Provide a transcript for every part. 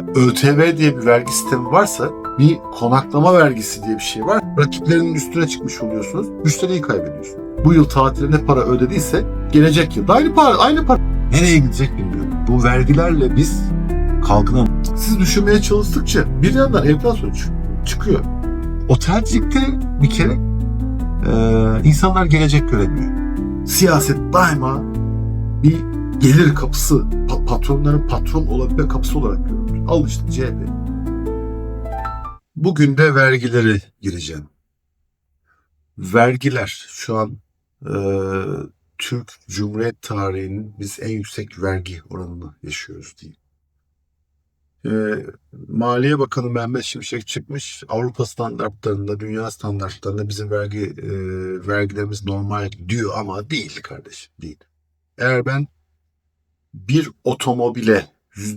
ÖTV diye bir vergi sistemi varsa bir konaklama vergisi diye bir şey var. Rakiplerinin üstüne çıkmış oluyorsunuz. Müşteriyi kaybediyorsun. Bu yıl tatile ne para ödediyse gelecek yıl aynı para, aynı para. Nereye gidecek bilmiyorum. Bu vergilerle biz kalkınamayız. Siz düşünmeye çalıştıkça bir yandan enflasyon çık- çıkıyor. Otelcilikte bir kere e, insanlar gelecek göremiyor. Siyaset daima bir gelir kapısı, pa- patronların patron olabilme kapısı olarak görülür. Al işte CHP. Bugün de vergileri gireceğim. Vergiler şu an e, Türk Cumhuriyet tarihinin biz en yüksek vergi oranını yaşıyoruz diyeyim. E, Maliye Bakanı Mehmet Şimşek çıkmış Avrupa standartlarında, dünya standartlarında bizim vergi e, vergilerimiz normal diyor ama değil kardeşim değil. Eğer ben bir otomobile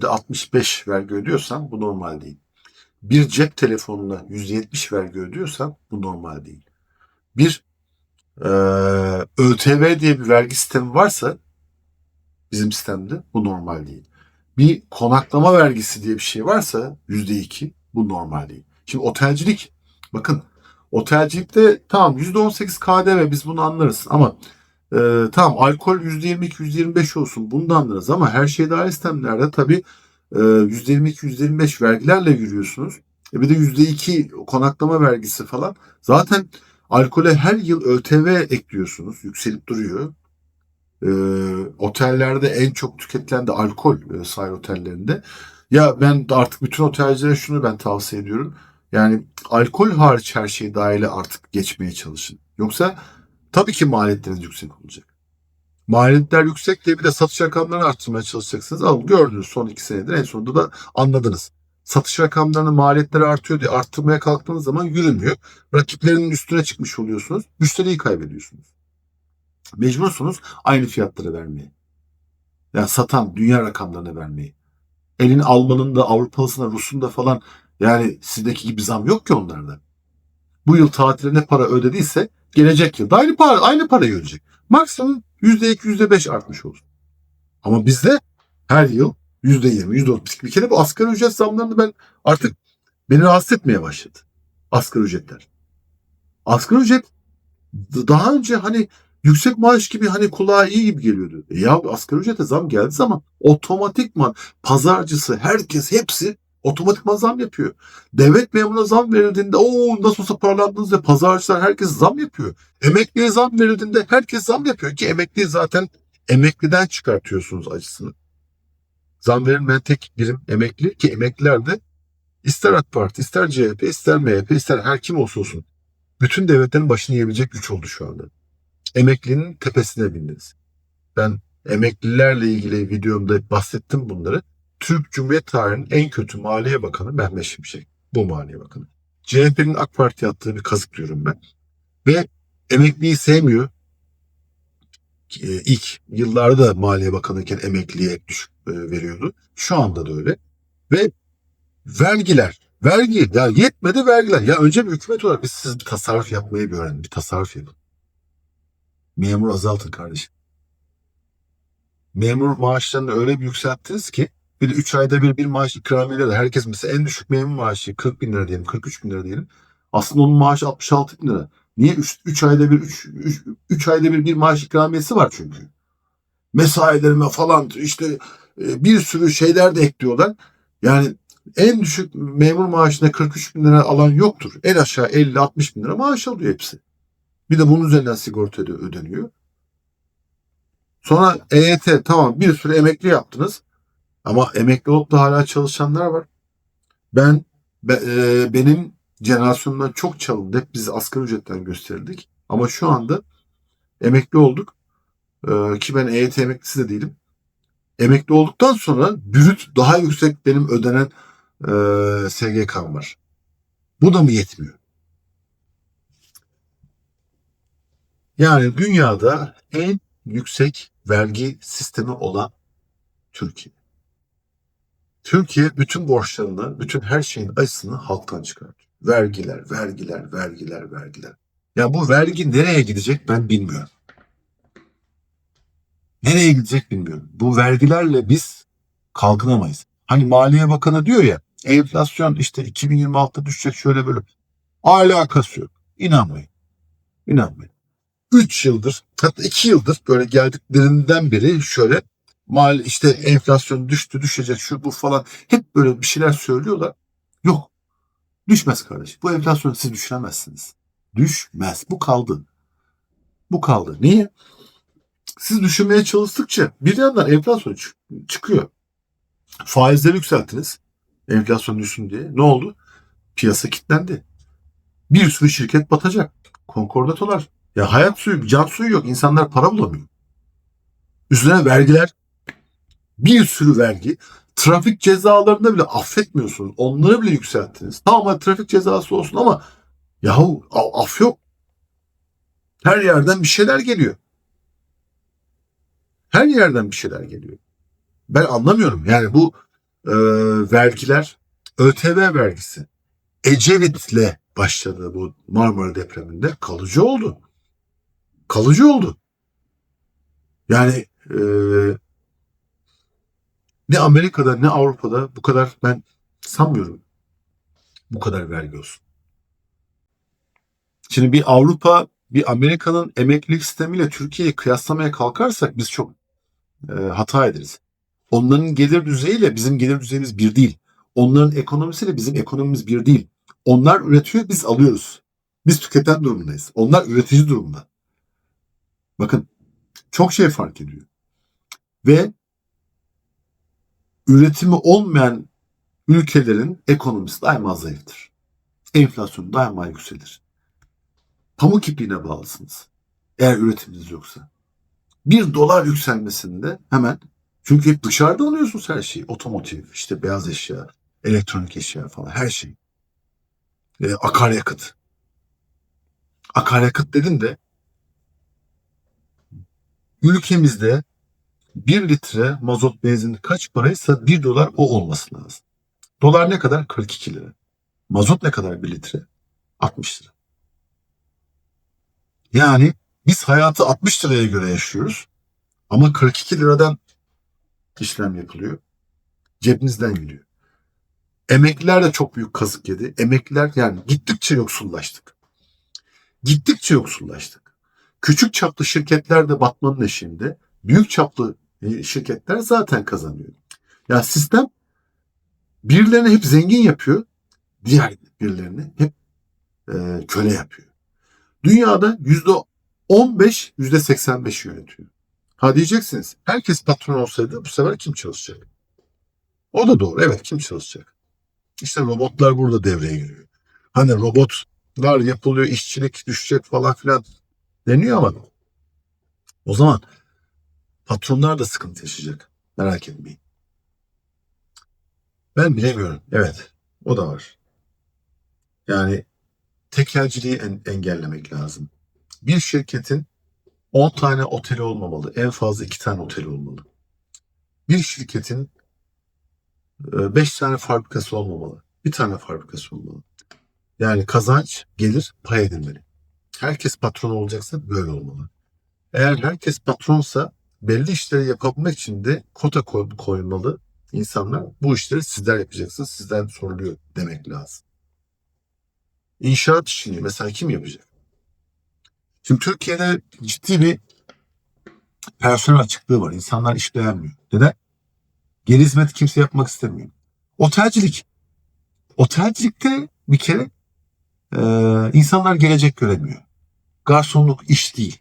65 vergi ödüyorsam bu normal değil. Bir cep telefonuna yüzde 70 vergi ödüyorsam bu normal değil. Bir eee, ÖTV diye bir vergi sistemi varsa bizim sistemde bu normal değil. Bir konaklama vergisi diye bir şey varsa yüzde iki bu normal değil. Şimdi otelcilik bakın otelcilikte tamam yüzde 18 KDV biz bunu anlarız ama ee, tamam alkol %22 %25 olsun bunu da anlarız ama her şey dahil sistemlerde tabii e, %22 %25 vergilerle yürüyorsunuz. E bir de %2 konaklama vergisi falan. Zaten alkole her yıl ÖTV ekliyorsunuz. Yükselip duruyor. Ee, otellerde en çok tüketilen de alkol e, sahil otellerinde. Ya ben artık bütün otelcilere şunu ben tavsiye ediyorum. Yani alkol hariç her şey dahil artık geçmeye çalışın. Yoksa Tabii ki maliyetleriniz yüksek olacak. Maliyetler yüksek diye bir de satış rakamlarını arttırmaya çalışacaksınız. Al gördünüz son iki senedir en sonunda da anladınız. Satış rakamlarının maliyetleri artıyor diye arttırmaya kalktığınız zaman yürümüyor. Rakiplerinin üstüne çıkmış oluyorsunuz. Müşteriyi kaybediyorsunuz. Mecbursunuz aynı fiyatları vermeye. Yani satan dünya rakamlarını vermeye. Elin Alman'ın da Avrupalısına Rus'un da falan yani sizdeki gibi zam yok ki onlarda. Bu yıl tatile ne para ödediyse gelecek yıl da aynı para aynı parayı ödeyecek. Maksimum %2 %5 artmış olur. Ama bizde her yıl %20 %30 bir kere bu asgari ücret zamlarını ben artık beni rahatsız etmeye başladı. Asgari ücretler. Asgari ücret daha önce hani yüksek maaş gibi hani kulağa iyi gibi geliyordu. E ya asgari ücrete zam geldiği zaman otomatikman pazarcısı herkes hepsi otomatikman zam yapıyor. Devlet memuruna zam verildiğinde o nasıl olsa paralandınız diye pazarcılar herkes zam yapıyor. Emekliye zam verildiğinde herkes zam yapıyor ki emekliyi zaten emekliden çıkartıyorsunuz acısını. Zam verilmeyen tek birim emekli ki emekliler de ister AK Parti, ister CHP, ister MHP, ister her kim olsa olsun. Bütün devletlerin başını yiyebilecek güç oldu şu anda. Emeklinin tepesine bindiniz. Ben emeklilerle ilgili videomda bahsettim bunları. Türk Cumhuriyet tarihinin en kötü Maliye Bakanı Mehmet Şimşek. Bu Maliye Bakanı. CHP'nin AK Parti attığı bir kazıklıyorum ben. Ve emekliyi sevmiyor. Ee, ilk yıllarda Maliye Bakanı'yken emekliye düşük e, veriyordu. Şu anda da öyle. Ve vergiler. Vergi. Ya yetmedi vergiler. Ya önce bir hükümet olarak biz siz bir tasarruf yapmayı bir öğrenin. Bir tasarruf yapın. Memur azaltın kardeşim. Memur maaşlarını öyle bir yükselttiniz ki bir de 3 ayda bir bir maaş ikramiyle de herkes mesela en düşük memur maaşı 40 bin lira diyelim 43 bin lira diyelim. Aslında onun maaşı 66 bin lira. Niye? 3 ayda bir 3 3 ayda bir bir maaş ikramiyesi var çünkü. Mesailerime falan işte e, bir sürü şeyler de ekliyorlar. Yani en düşük memur maaşına 43 bin lira alan yoktur. En aşağı 50-60 bin lira maaş alıyor hepsi. Bir de bunun üzerinden sigorta öde- ödeniyor. Sonra EYT tamam bir sürü emekli yaptınız. Ama emekli olup da hala çalışanlar var. Ben be- e, benim jenerasyonumdan çok çalındı. Hep biz asgari ücretten gösterildik. Ama şu anda emekli olduk. E, ki ben EYT emeklisi de değilim. Emekli olduktan sonra bürüt daha yüksek benim ödenen e, SGK'm var. Bu da mı yetmiyor? Yani dünyada en yüksek vergi sistemi olan Türkiye. Türkiye bütün borçlarını, bütün her şeyin acısını halktan çıkartıyor. Vergiler, vergiler, vergiler, vergiler. Ya bu vergi nereye gidecek ben bilmiyorum. Nereye gidecek bilmiyorum. Bu vergilerle biz kalkınamayız. Hani Maliye Bakanı diyor ya enflasyon işte 2026'da düşecek şöyle böyle. Alakası yok. İnanmayın. İnanmayın. 3 yıldır hatta 2 yıldır böyle geldiklerinden beri şöyle mal işte enflasyon düştü düşecek şu bu falan hep böyle bir şeyler söylüyorlar. Yok. Düşmez kardeş. Bu enflasyonu siz düşüremezsiniz. Düşmez. Bu kaldı. Bu kaldı. Niye? Siz düşünmeye çalıştıkça bir yandan enflasyon çık- çıkıyor. Faizleri yükselttiniz. Enflasyon düşsün diye. Ne oldu? Piyasa kilitlendi. Bir sürü şirket batacak. Konkordatolar. Ya hayat suyu, can suyu yok. İnsanlar para bulamıyor. Üzerine vergiler. Bir sürü vergi. Trafik cezalarında bile affetmiyorsunuz. Onları bile yükselttiniz. Tamam trafik cezası olsun ama yahu af yok. Her yerden bir şeyler geliyor. Her yerden bir şeyler geliyor. Ben anlamıyorum. Yani bu e, vergiler ÖTV vergisi Ecevit'le başladı bu Marmara depreminde kalıcı oldu. Kalıcı oldu. Yani e, ne Amerika'da ne Avrupa'da bu kadar ben sanmıyorum bu kadar vergi olsun. Şimdi bir Avrupa bir Amerika'nın emeklilik sistemiyle Türkiye'yi kıyaslamaya kalkarsak biz çok e, hata ederiz. Onların gelir düzeyiyle bizim gelir düzeyimiz bir değil. Onların ekonomisiyle bizim ekonomimiz bir değil. Onlar üretiyor, biz alıyoruz. Biz tüketen durumundayız. Onlar üretici durumda. Bakın çok şey fark ediyor. Ve üretimi olmayan ülkelerin ekonomisi daima zayıftır. Enflasyon daima yükselir. Pamuk ipliğine bağlısınız. Eğer üretiminiz yoksa. Bir dolar yükselmesinde hemen çünkü hep dışarıda alıyorsunuz her şeyi. Otomotiv, işte beyaz eşya, elektronik eşya falan her şey. E, akaryakıt. Akaryakıt dedim de ülkemizde 1 litre mazot benzin kaç paraysa 1 dolar o olması lazım. Dolar ne kadar? 42 lira. Mazot ne kadar 1 litre? 60 lira. Yani biz hayatı 60 liraya göre yaşıyoruz. Ama 42 liradan işlem yapılıyor. Cebinizden gidiyor. Emekliler de çok büyük kazık yedi. Emekliler yani gittikçe yoksullaştık. Gittikçe yoksullaştık. Küçük çaplı şirketler de batmanın eşiğinde. Büyük çaplı şirketler zaten kazanıyor. Ya sistem birilerini hep zengin yapıyor. Diğer birilerini hep e, köle yapıyor. Dünyada yüzde 15, yüzde 85 yönetiyor. Ha diyeceksiniz herkes patron olsaydı bu sefer kim çalışacak? O da doğru. Evet kim çalışacak? İşte robotlar burada devreye giriyor. Hani robotlar yapılıyor, işçilik düşecek falan filan deniyor ama o zaman patronlar da sıkıntı yaşayacak. Merak etmeyin. Ben bilemiyorum. Evet. O da var. Yani tekelciliği en- engellemek lazım. Bir şirketin 10 tane oteli olmamalı. En fazla 2 tane oteli olmalı. Bir şirketin 5 tane fabrikası olmamalı. Bir tane fabrikası olmalı. Yani kazanç, gelir pay edilmeli. Herkes patron olacaksa böyle olmalı. Eğer herkes patronsa belli işleri yapabilmek için de kota koy- koymalı. İnsanlar bu işleri sizler yapacaksınız, sizden soruluyor demek lazım. İnşaat işini mesela kim yapacak? Şimdi Türkiye'de ciddi bir personel açıklığı var. İnsanlar iş beğenmiyor. Neden? Geri hizmet kimse yapmak istemiyor. Otelcilik. Otelcilikte bir kere e, insanlar gelecek göremiyor. Garsonluk iş değil.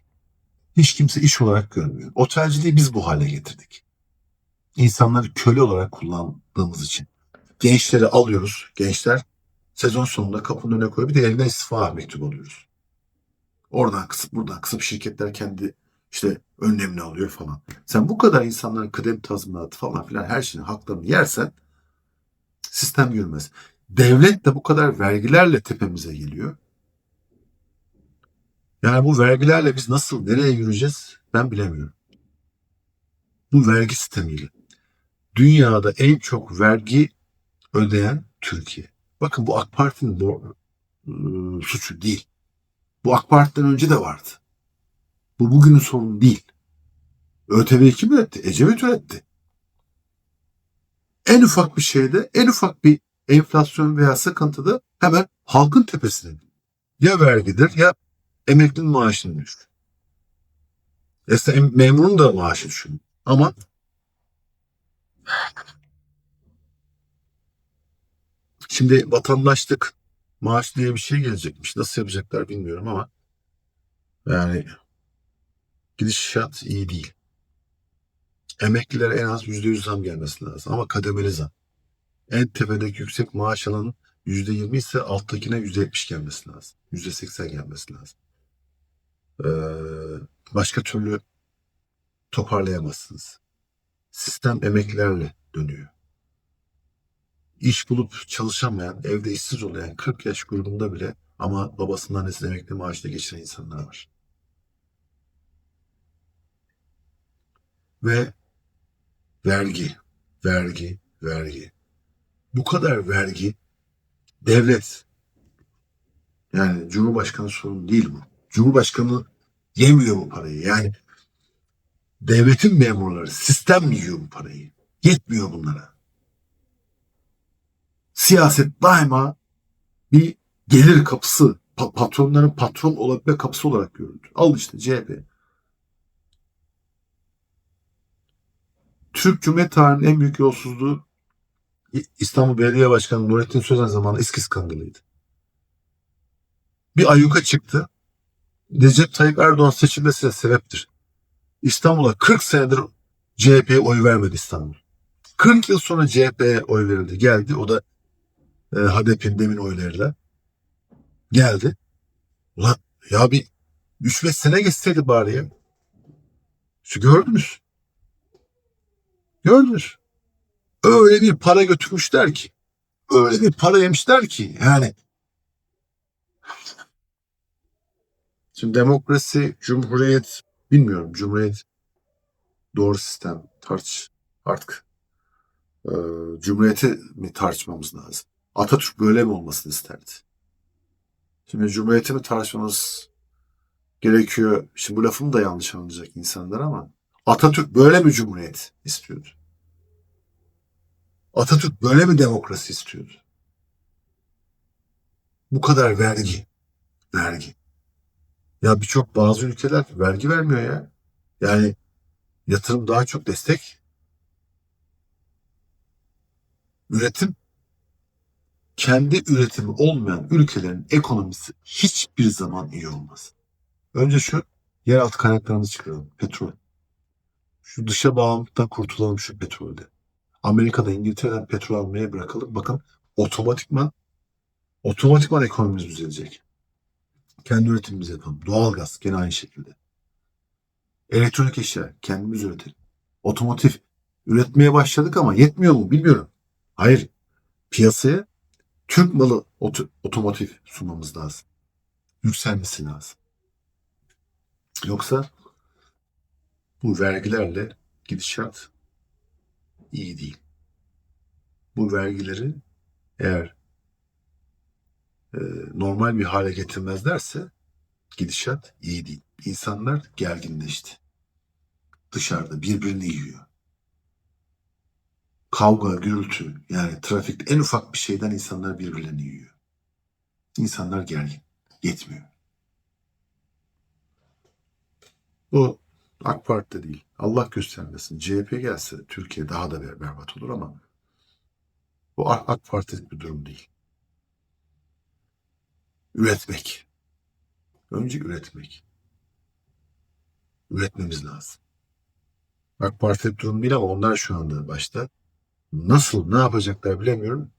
Hiç kimse iş olarak görmüyor. Otelciliği biz bu hale getirdik. İnsanları köle olarak kullandığımız için. Gençleri alıyoruz. Gençler sezon sonunda kapının önüne koyuyor. Bir de elinden istifa mektubu alıyoruz. Oradan kısıp buradan kısıp şirketler kendi işte önlemini alıyor falan. Sen bu kadar insanların kıdem tazminatı falan filan her şeyin haklarını yersen sistem yürümez. Devlet de bu kadar vergilerle tepemize geliyor. Yani bu vergilerle biz nasıl nereye yürüyeceğiz ben bilemiyorum. Bu vergi sistemiyle. Dünyada en çok vergi ödeyen Türkiye. Bakın bu AK Parti'nin bu, ıı, suçu değil. Bu AK Parti'den önce de vardı. Bu bugünün sorunu değil. ÖTV'yi kim üretti? Ecevit üretti. En ufak bir şeyde, en ufak bir enflasyon veya sıkıntıda hemen halkın tepesine. Ya vergidir ya emeklinin maaşını düşür. Aslında em- memurun da maaşı düşün. Ama şimdi vatandaşlık maaş diye bir şey gelecekmiş. Nasıl yapacaklar bilmiyorum ama yani gidişat iyi değil. Emeklilere en az %100 zam gelmesi lazım ama kademeli zam. En tepedeki yüksek maaş alanın %20 ise alttakine %70 gelmesi lazım. %80 gelmesi lazım. Ee, başka türlü toparlayamazsınız. Sistem emeklilerle dönüyor. İş bulup çalışamayan, evde işsiz olayan 40 yaş grubunda bile ama babasından annesinden emekli maaşla geçiren insanlar var. Ve vergi, vergi, vergi. Bu kadar vergi devlet yani Cumhurbaşkanı sorunu değil bu. Cumhurbaşkanı yemiyor bu parayı. Yani devletin memurları, sistem yiyor bu parayı. Yetmiyor bunlara. Siyaset daima bir gelir kapısı, pa- patronların patron olabilme kapısı olarak görüldü. Al işte CHP. Türk Cumhuriyet tarihinin en büyük yolsuzluğu İstanbul Belediye Başkanı Nurettin Sözen zamanı eski skandalıydı. Bir ayyuka çıktı. Recep Tayyip Erdoğan seçilmesine sebeptir. İstanbul'a 40 senedir CHP'ye oy vermedi İstanbul. 40 yıl sonra CHP'ye oy verildi. Geldi. O da e, HDP'nin demin oylarıyla geldi. Ulan ya bir 3-5 sene geçseydi bari ya. Şu gördünüz. Gördünüz. Öyle bir para götürmüşler ki. Öyle bir para yemişler ki. Yani Şimdi demokrasi, cumhuriyet bilmiyorum. Cumhuriyet doğru sistem tartış artık. Ee, cumhuriyeti mi tartışmamız lazım? Atatürk böyle mi olmasını isterdi? Şimdi cumhuriyeti mi tartışmamız gerekiyor? Şimdi bu lafımı da yanlış anlayacak insanlar ama Atatürk böyle mi cumhuriyet istiyordu? Atatürk böyle mi demokrasi istiyordu? Bu kadar vergi. Vergi. Ya birçok bazı ülkeler vergi vermiyor ya. Yani yatırım daha çok destek. Üretim kendi üretimi olmayan ülkelerin ekonomisi hiçbir zaman iyi olmaz. Önce şu yeraltı kaynaklarımızı çıkaralım. Petrol. Şu dışa bağımlılıktan kurtulalım şu petrolde. Amerika'da İngiltere'den petrol almaya bırakalım. Bakın otomatikman otomatikman ekonomimiz düzelecek. Kendi üretimimizi yapalım. Doğalgaz gene aynı şekilde. Elektronik eşya kendimiz üretelim. Otomotiv üretmeye başladık ama yetmiyor mu bilmiyorum. Hayır. Piyasaya Türk malı oto- otomotiv sunmamız lazım. Yükselmesi lazım. Yoksa bu vergilerle gidişat iyi değil. Bu vergileri eğer normal bir hale getirmezlerse gidişat iyi değil. İnsanlar gerginleşti. Dışarıda birbirini yiyor. Kavga, gürültü yani trafik en ufak bir şeyden insanlar birbirlerini yiyor. İnsanlar gergin. Yetmiyor. Bu AK Parti'de değil. Allah göstermesin. CHP gelse Türkiye daha da ber- berbat olur ama bu AK Parti'lik bir durum değil. Üretmek. Önce üretmek. Üretmemiz lazım. AK Parti'lik durum değil ama onlar şu anda başta. Nasıl, ne yapacaklar bilemiyorum.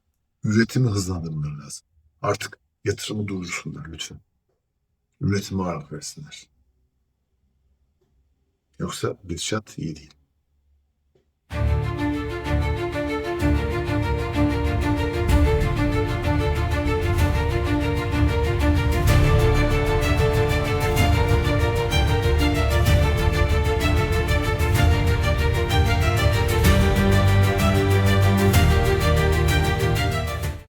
Üretimi hızlandırmaları lazım. Artık yatırımı durdursunlar lütfen. Üretime ağırlık versinler. Yoksa gidişat iyi değil.